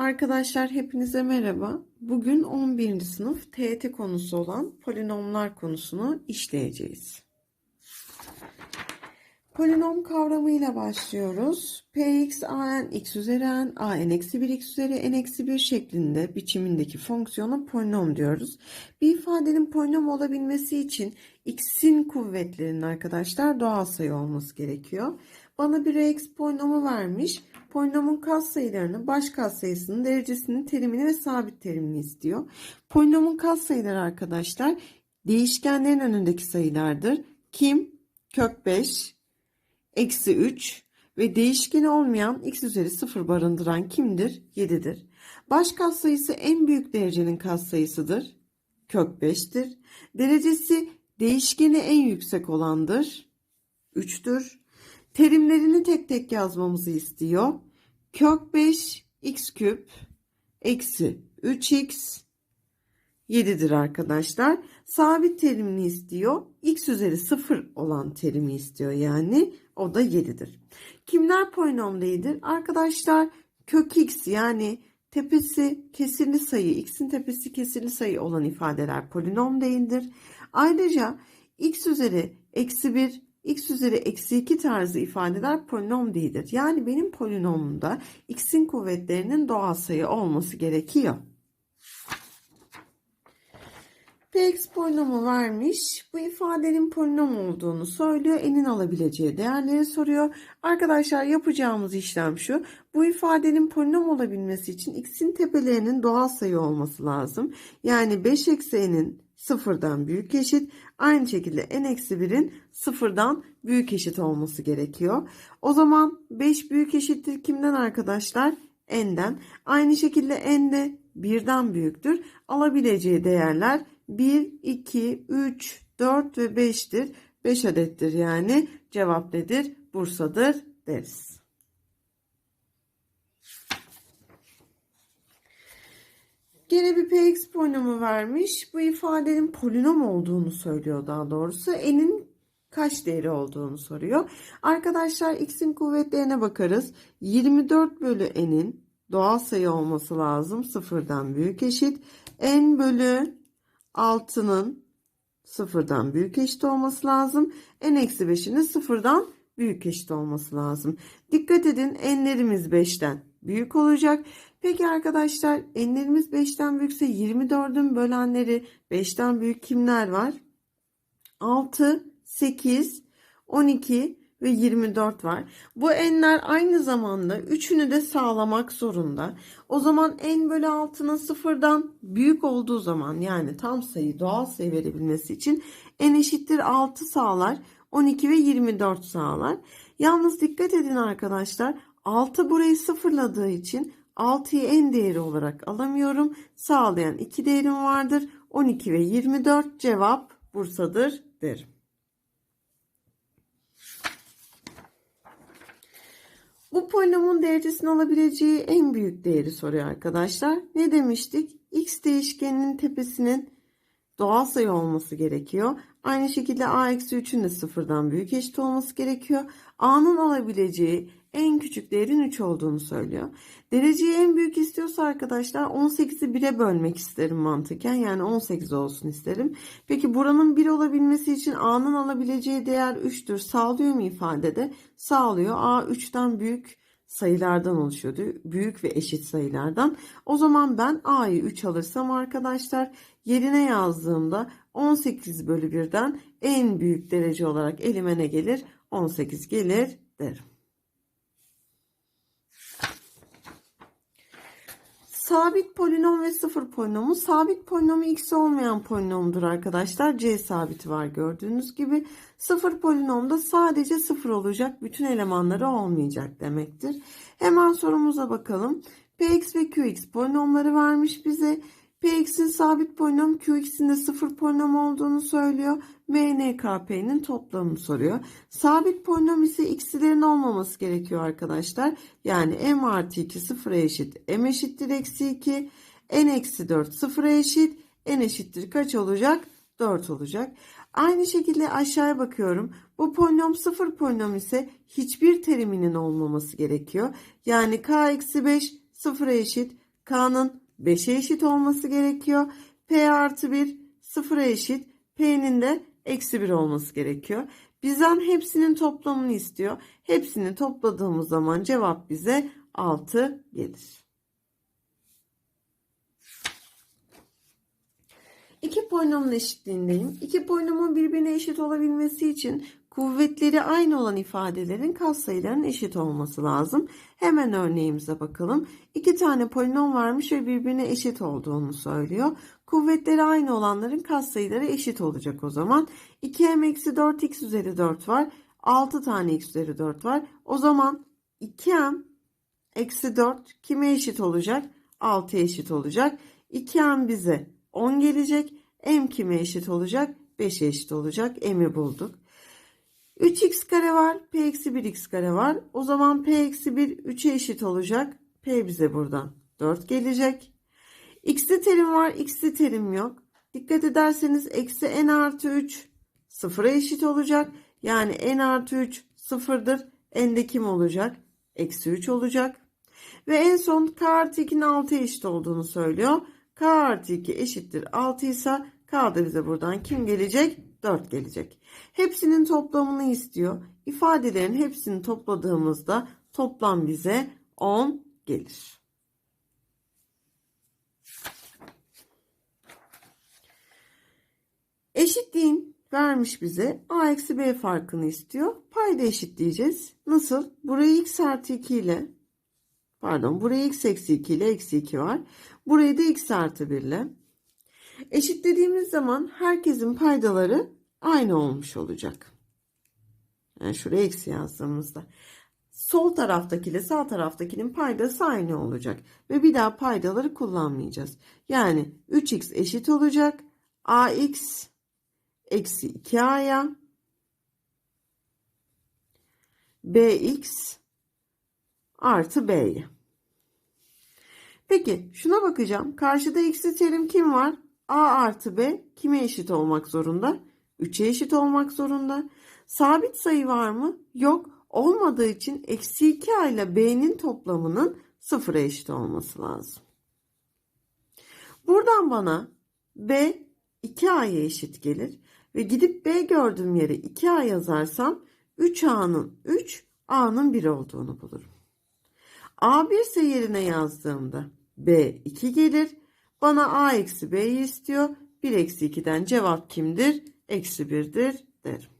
Arkadaşlar hepinize merhaba. Bugün 11. sınıf TET konusu olan polinomlar konusunu işleyeceğiz. Polinom kavramıyla başlıyoruz. Px, an, x üzeri n, an eksi 1, x üzeri n eksi 1 şeklinde biçimindeki fonksiyona polinom diyoruz. Bir ifadenin polinom olabilmesi için x'in kuvvetlerinin arkadaşlar doğal sayı olması gerekiyor. Bana bir x polinomu vermiş. Polinomun katsayılarını, baş katsayısının, derecesinin terimini ve sabit terimini istiyor. Polinomun katsayıları arkadaşlar değişkenlerin önündeki sayılardır. Kim? Kök 5, eksi 3 ve değişkeni olmayan x üzeri 0 barındıran kimdir? 7'dir. Baş katsayısı en büyük derecenin katsayısıdır. Kök 5'tir. Derecesi değişkeni en yüksek olandır. 3'tür. Terimlerini tek tek yazmamızı istiyor. Kök 5 x küp eksi 3x 7'dir arkadaşlar. Sabit terimini istiyor. x üzeri 0 olan terimi istiyor yani. O da 7'dir. Kimler polinom değildir? Arkadaşlar kök x yani tepesi kesirli sayı, x'in tepesi kesirli sayı olan ifadeler polinom değildir. Ayrıca x üzeri eksi 1, x üzeri eksi 2 tarzı ifadeler polinom değildir. Yani benim polinomumda x'in kuvvetlerinin doğal sayı olması gerekiyor. Px polinomu vermiş. Bu ifadenin polinom olduğunu söylüyor. N'in alabileceği değerleri soruyor. Arkadaşlar yapacağımız işlem şu. Bu ifadenin polinom olabilmesi için x'in tepelerinin doğal sayı olması lazım. Yani 5 eksi n'in sıfırdan büyük eşit. Aynı şekilde n eksi 1'in sıfırdan büyük eşit olması gerekiyor. O zaman 5 büyük eşittir kimden arkadaşlar? n'den. Aynı şekilde n de 1'den büyüktür. Alabileceği değerler 1, 2, 3, 4 ve 5'tir. 5 adettir yani. Cevap nedir? Bursa'dır deriz. Gene bir px polinomu vermiş. Bu ifadenin polinom olduğunu söylüyor daha doğrusu. N'in kaç değeri olduğunu soruyor. Arkadaşlar x'in kuvvetlerine bakarız. 24 bölü n'in doğal sayı olması lazım. Sıfırdan büyük eşit. n bölü 6'nın sıfırdan büyük eşit olması lazım. n eksi 5'in sıfırdan büyük eşit olması lazım. Dikkat edin n'lerimiz 5'ten büyük olacak. Peki arkadaşlar n'lerimiz 5'ten büyükse 24'ün bölenleri 5'ten büyük kimler var? 6, 8, 12 ve 24 var. Bu n'ler aynı zamanda üçünü de sağlamak zorunda. O zaman n bölü 6'nın sıfırdan büyük olduğu zaman yani tam sayı doğal sayı verebilmesi için n eşittir 6 sağlar. 12 ve 24 sağlar. Yalnız dikkat edin arkadaşlar 6 burayı sıfırladığı için 6'yı en değeri olarak alamıyorum. Sağlayan 2 değerim vardır. 12 ve 24 cevap Bursa'dır derim. Bu polinomun derecesini alabileceği en büyük değeri soruyor arkadaşlar. Ne demiştik? X değişkeninin tepesinin doğal sayı olması gerekiyor. Aynı şekilde a eksi 3'ün de sıfırdan büyük eşit olması gerekiyor. a'nın alabileceği en küçük değerin 3 olduğunu söylüyor. Dereceyi en büyük istiyorsa arkadaşlar 18'i 1'e bölmek isterim mantıken. Yani 18 olsun isterim. Peki buranın 1 olabilmesi için a'nın alabileceği değer 3'tür. Sağlıyor mu ifadede? Sağlıyor. a 3'ten büyük sayılardan oluşuyordu. Büyük ve eşit sayılardan. O zaman ben a'yı 3 alırsam arkadaşlar yerine yazdığımda 18 bölü 1'den en büyük derece olarak elime ne gelir? 18 gelir derim. Sabit polinom ve sıfır polinomu. Sabit polinomu x olmayan polinomdur arkadaşlar. C sabiti var gördüğünüz gibi. Sıfır polinomda sadece sıfır olacak. Bütün elemanları olmayacak demektir. Hemen sorumuza bakalım. Px ve qx polinomları vermiş bize. Px'in sabit polinom, Qx'in de sıfır polinom olduğunu söylüyor. MNKP'nin toplamını soruyor. Sabit polinom ise x'lerin olmaması gerekiyor arkadaşlar. Yani m artı 2 sıfıra eşit, m eşittir eksi 2, n eksi 4 sıfıra eşit, n eşittir kaç olacak? 4 olacak. Aynı şekilde aşağıya bakıyorum. Bu polinom sıfır polinom ise hiçbir teriminin olmaması gerekiyor. Yani k eksi 5 sıfıra eşit, K'nın 5'e eşit olması gerekiyor. P artı 1 sıfıra eşit. P'nin de eksi 1 olması gerekiyor. Bizden hepsinin toplamını istiyor. Hepsini topladığımız zaman cevap bize 6 gelir. İki polinomun eşitliğindeyim. İki polinomun birbirine eşit olabilmesi için kuvvetleri aynı olan ifadelerin katsayılarının eşit olması lazım. Hemen örneğimize bakalım. İki tane polinom varmış ve birbirine eşit olduğunu söylüyor. Kuvvetleri aynı olanların katsayıları eşit olacak o zaman. 2m eksi 4x üzeri 4 var. 6 tane x üzeri 4 var. O zaman 2m eksi 4 kime eşit olacak? 6'ya eşit olacak. 2m bize 10 gelecek. M kime eşit olacak? 5'e eşit olacak. M'i bulduk. 3x kare var. P eksi 1x kare var. O zaman P eksi 1 3'e eşit olacak. P bize buradan 4 gelecek. X'li terim var. X'li terim yok. Dikkat ederseniz eksi n artı 3 sıfıra eşit olacak. Yani n artı 3 sıfırdır. N'de kim olacak? Eksi 3 olacak. Ve en son k artı 2'nin 6'ya eşit olduğunu söylüyor. K artı 2 eşittir 6 ise K bize buradan kim gelecek? 4 gelecek. Hepsinin toplamını istiyor. İfadelerin hepsini topladığımızda toplam bize 10 gelir. Eşitliğin vermiş bize a eksi b farkını istiyor. Payda eşitleyeceğiz. Nasıl? Burayı x artı 2 ile pardon burayı x eksi 2 ile eksi 2 var. Burayı da x artı 1 ile. Eşitlediğimiz zaman herkesin paydaları aynı olmuş olacak. Yani şuraya eksi yazdığımızda. Sol taraftakiyle sağ taraftakinin paydası aynı olacak. Ve bir daha paydaları kullanmayacağız. Yani 3x eşit olacak. ax eksi 2a'ya bx artı b'ye. Peki şuna bakacağım. Karşıda eksi terim kim var? A artı b kime eşit olmak zorunda? 3'e eşit olmak zorunda. Sabit sayı var mı? Yok. Olmadığı için eksi 2a ile b'nin toplamının sıfıra eşit olması lazım. Buradan bana b 2a'ya eşit gelir. Ve gidip b gördüğüm yere 2a yazarsam 3a'nın 3, a'nın 1 olduğunu bulurum. a1 ise yerine yazdığımda b 2 gelir. Bana a eksi b'yi istiyor. 1 eksi 2'den cevap kimdir? Eksi 1'dir derim.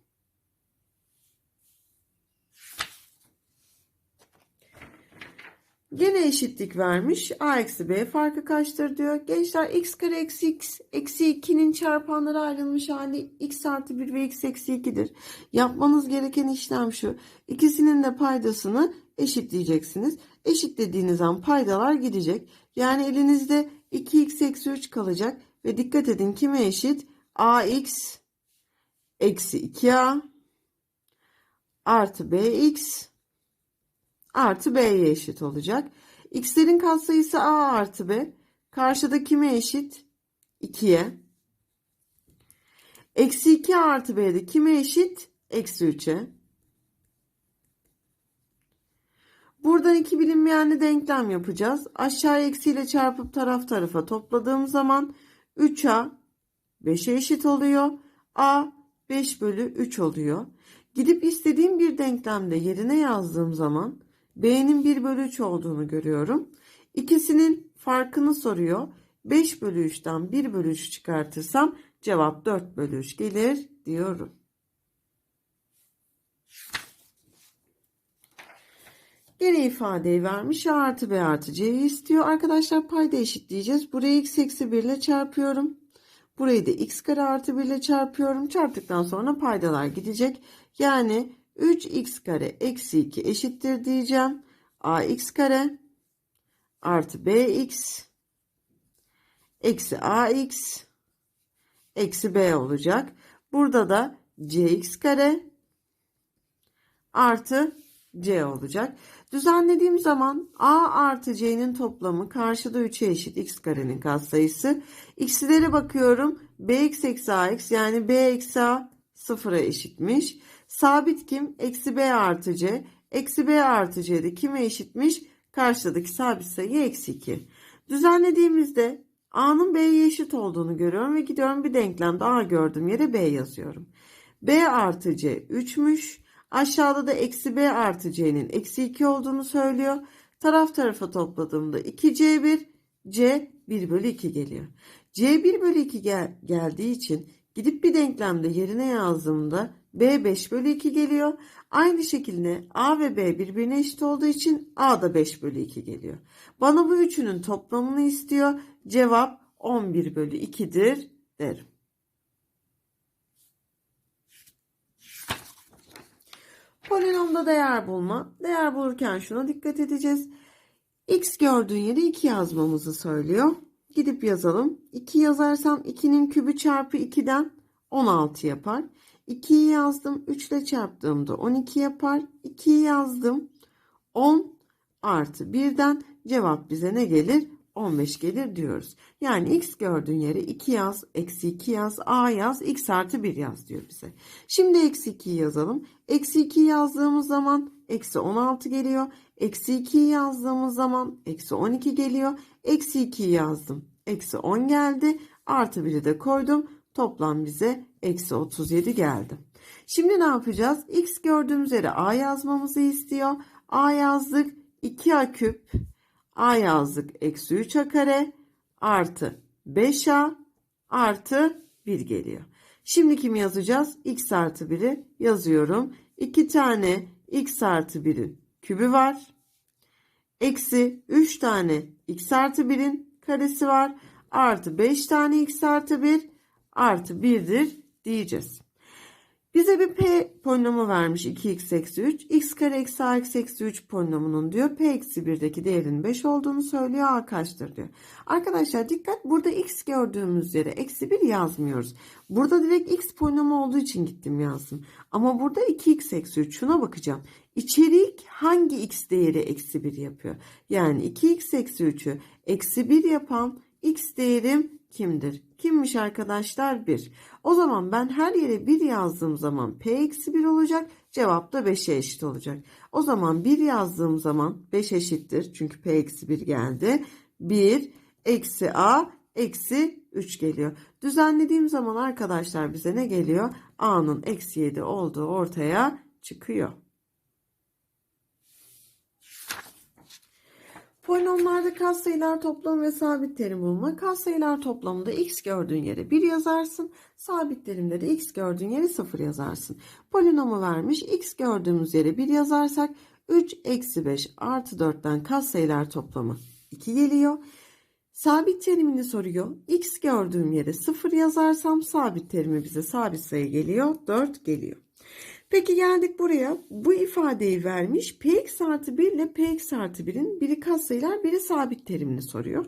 Gene eşitlik vermiş. A eksi B farkı kaçtır diyor. Gençler x kare eksi x eksi 2'nin çarpanları ayrılmış hali x artı 1 ve x eksi 2'dir. Yapmanız gereken işlem şu. İkisinin de paydasını eşitleyeceksiniz. Eşitlediğiniz an paydalar gidecek. Yani elinizde 2x eksi 3 kalacak. Ve dikkat edin kime eşit? ax eksi 2a artı bx artı b'ye eşit olacak. x'lerin katsayısı a artı b. Karşıda kime eşit? 2'ye. Eksi 2 artı b'de kime eşit? Eksi 3'e. Buradan iki bilinmeyenli denklem yapacağız. Aşağı eksiyle çarpıp taraf tarafa topladığım zaman 3a 5'e eşit oluyor. a 5 bölü 3 oluyor. Gidip istediğim bir denklemde yerine yazdığım zaman b'nin 1 bölü 3 olduğunu görüyorum. İkisinin farkını soruyor. 5 bölü 3'ten 1 bölü 3 çıkartırsam cevap 4 bölü 3 gelir diyorum. Gene ifadeyi vermiş. A artı B artı C'yi istiyor. Arkadaşlar payda eşitleyeceğiz. Burayı x eksi 1 ile çarpıyorum. Burayı da x kare artı 1 ile çarpıyorum. Çarptıktan sonra paydalar gidecek. Yani 3x kare eksi 2 eşittir diyeceğim. ax kare artı bx eksi ax eksi b olacak. Burada da cx kare artı c olacak. Düzenlediğim zaman a artı c'nin toplamı karşıda 3'e eşit x karenin katsayısı. x'lere bakıyorum. bx eksi ax yani b eksi a sıfıra eşitmiş. Sabit kim? Eksi b artı c. Eksi b artı c'de kime eşitmiş? Karşıdaki sabit sayı eksi 2. Düzenlediğimizde A'nın B'ye eşit olduğunu görüyorum ve gidiyorum bir denklemde A gördüğüm yere B yazıyorum. B artı C 3'müş. Aşağıda da eksi B artı C'nin eksi 2 olduğunu söylüyor. Taraf tarafa topladığımda 2C1, C 1 bölü 2 geliyor. C 1 bölü 2 gel geldiği için gidip bir denklemde yerine yazdığımda B 5 bölü 2 geliyor. Aynı şekilde A ve B birbirine eşit olduğu için A da 5 bölü 2 geliyor. Bana bu üçünün toplamını istiyor. Cevap 11 bölü 2'dir derim. Polinomda değer bulma. Değer bulurken şuna dikkat edeceğiz. X gördüğün yere 2 yazmamızı söylüyor. Gidip yazalım. 2 yazarsam 2'nin kübü çarpı 2'den 16 yapar. 2'yi yazdım. 3 ile çarptığımda 12 yapar. 2'yi yazdım. 10 artı 1'den cevap bize ne gelir? 15 gelir diyoruz. Yani x gördüğün yere 2 yaz, eksi 2 yaz, a yaz, x artı 1 yaz diyor bize. Şimdi eksi 2'yi yazalım. Eksi 2 yazdığımız zaman eksi 16 geliyor. Eksi 2'yi yazdığımız zaman eksi 12 geliyor. Eksi 2'yi yazdım. Eksi 10 geldi. Artı 1'i de koydum. Toplam bize eksi 37 geldi. Şimdi ne yapacağız? X gördüğümüz yere A yazmamızı istiyor. A yazdık. 2A küp. A yazdık. Eksi 3A kare. Artı 5A. Artı 1 geliyor. Şimdi kim yazacağız? X artı 1'i yazıyorum. 2 tane X artı 1'in kübü var. Eksi 3 tane X artı 1'in karesi var. Artı 5 tane X artı 1 artı 1'dir diyeceğiz. Bize bir p polinomu vermiş 2x eksi 3. x kare eksi a eksi 3 polinomunun diyor p eksi 1'deki değerinin 5 olduğunu söylüyor. a kaçtır diyor. Arkadaşlar dikkat burada x gördüğümüz yere eksi 1 yazmıyoruz. Burada direkt x polinomu olduğu için gittim yazdım. Ama burada 2x eksi 3 şuna bakacağım. İçerik hangi x değeri eksi 1 yapıyor? Yani 2x eksi 3'ü eksi 1 yapan x değerim kimdir? Kimmiş arkadaşlar? 1. O zaman ben her yere 1 yazdığım zaman p eksi 1 olacak. Cevap da 5'e eşit olacak. O zaman 1 yazdığım zaman 5 eşittir. Çünkü p eksi 1 geldi. 1 eksi a eksi 3 geliyor. Düzenlediğim zaman arkadaşlar bize ne geliyor? a'nın eksi 7 olduğu ortaya çıkıyor. Polinomlarda katsayılar toplamı ve sabit terim bulma. Katsayılar toplamında x gördüğün yere 1 yazarsın. Sabit terimde de x gördüğün yere 0 yazarsın. Polinomu vermiş. x gördüğümüz yere 1 yazarsak 3 eksi 5 artı 4'ten katsayılar toplamı 2 geliyor. Sabit terimini soruyor. X gördüğüm yere 0 yazarsam sabit terimi bize sabit sayı geliyor. 4 geliyor. Peki geldik buraya. Bu ifadeyi vermiş. Px artı 1 ile Px artı 1'in biri katsayılar biri sabit terimini soruyor.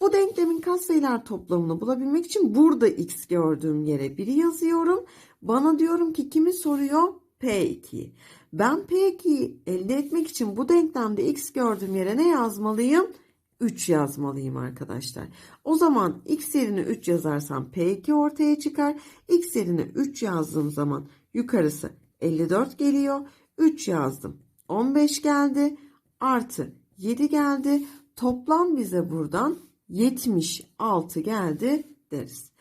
Bu denklemin katsayılar toplamını bulabilmek için burada x gördüğüm yere 1'i yazıyorum. Bana diyorum ki kimi soruyor? P2'yi. Ben P2'yi elde etmek için bu denklemde x gördüğüm yere ne yazmalıyım? 3 yazmalıyım arkadaşlar. O zaman x yerine 3 yazarsam P2 ortaya çıkar. X yerine 3 yazdığım zaman yukarısı 54 geliyor. 3 yazdım. 15 geldi. Artı 7 geldi. Toplam bize buradan 76 geldi deriz.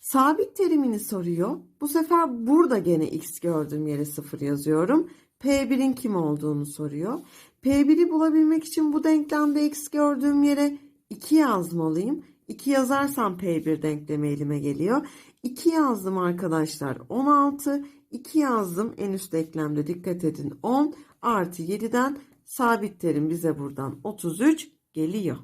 Sabit terimini soruyor. Bu sefer burada gene x gördüğüm yere 0 yazıyorum. P1'in kim olduğunu soruyor. P1'i bulabilmek için bu denklemde x gördüğüm yere 2 yazmalıyım. 2 yazarsam P1 denklemi elime geliyor. 2 yazdım arkadaşlar 16. 2 yazdım en üst denklemde dikkat edin 10 artı 7'den sabit terim bize buradan 33 geliyor.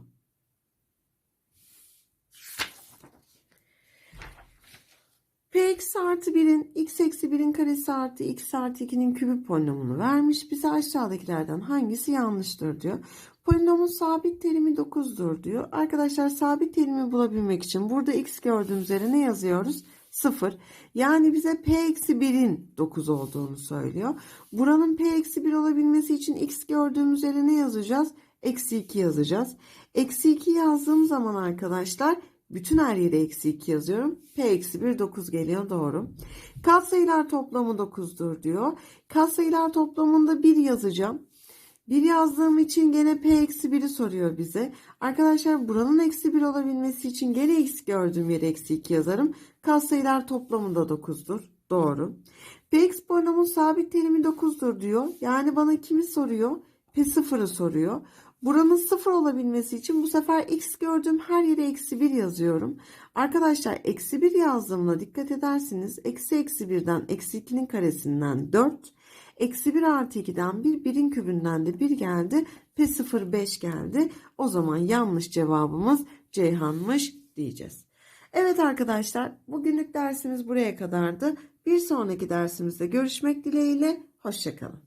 Px artı 1'in x eksi 1'in karesi artı x artı 2'nin kübü polinomunu vermiş. Bize aşağıdakilerden hangisi yanlıştır diyor. Polinomun sabit terimi 9'dur diyor. Arkadaşlar sabit terimi bulabilmek için burada x gördüğümüz yere ne yazıyoruz? 0. Yani bize p eksi 1'in 9 olduğunu söylüyor. Buranın p eksi 1 olabilmesi için x gördüğümüz yere ne yazacağız? Eksi 2 yazacağız. Eksi 2 yazdığım zaman arkadaşlar bütün her yere eksi 2 yazıyorum. P eksi 1 9 geliyor doğru. Katsayılar toplamı 9'dur diyor. Katsayılar toplamında 1 yazacağım. 1 yazdığım için gene P eksi 1'i soruyor bize. Arkadaşlar buranın eksi 1 olabilmesi için gene x gördüğüm yere eksi 2 yazarım. Katsayılar toplamı da 9'dur. Doğru. Px polinomun sabit terimi 9'dur diyor. Yani bana kimi soruyor? P0'ı soruyor. Buranın 0 olabilmesi için bu sefer x gördüğüm her yere eksi 1 yazıyorum. Arkadaşlar eksi 1 yazdığımda dikkat edersiniz. Eksi eksi 1'den eksi 2'nin karesinden 4. Eksi 1 artı 2'den 1, 1'in kübünden de 1 geldi. P0 5 geldi. O zaman yanlış cevabımız Ceyhan'mış diyeceğiz. Evet arkadaşlar bugünlük dersimiz buraya kadardı. Bir sonraki dersimizde görüşmek dileğiyle. Hoşçakalın.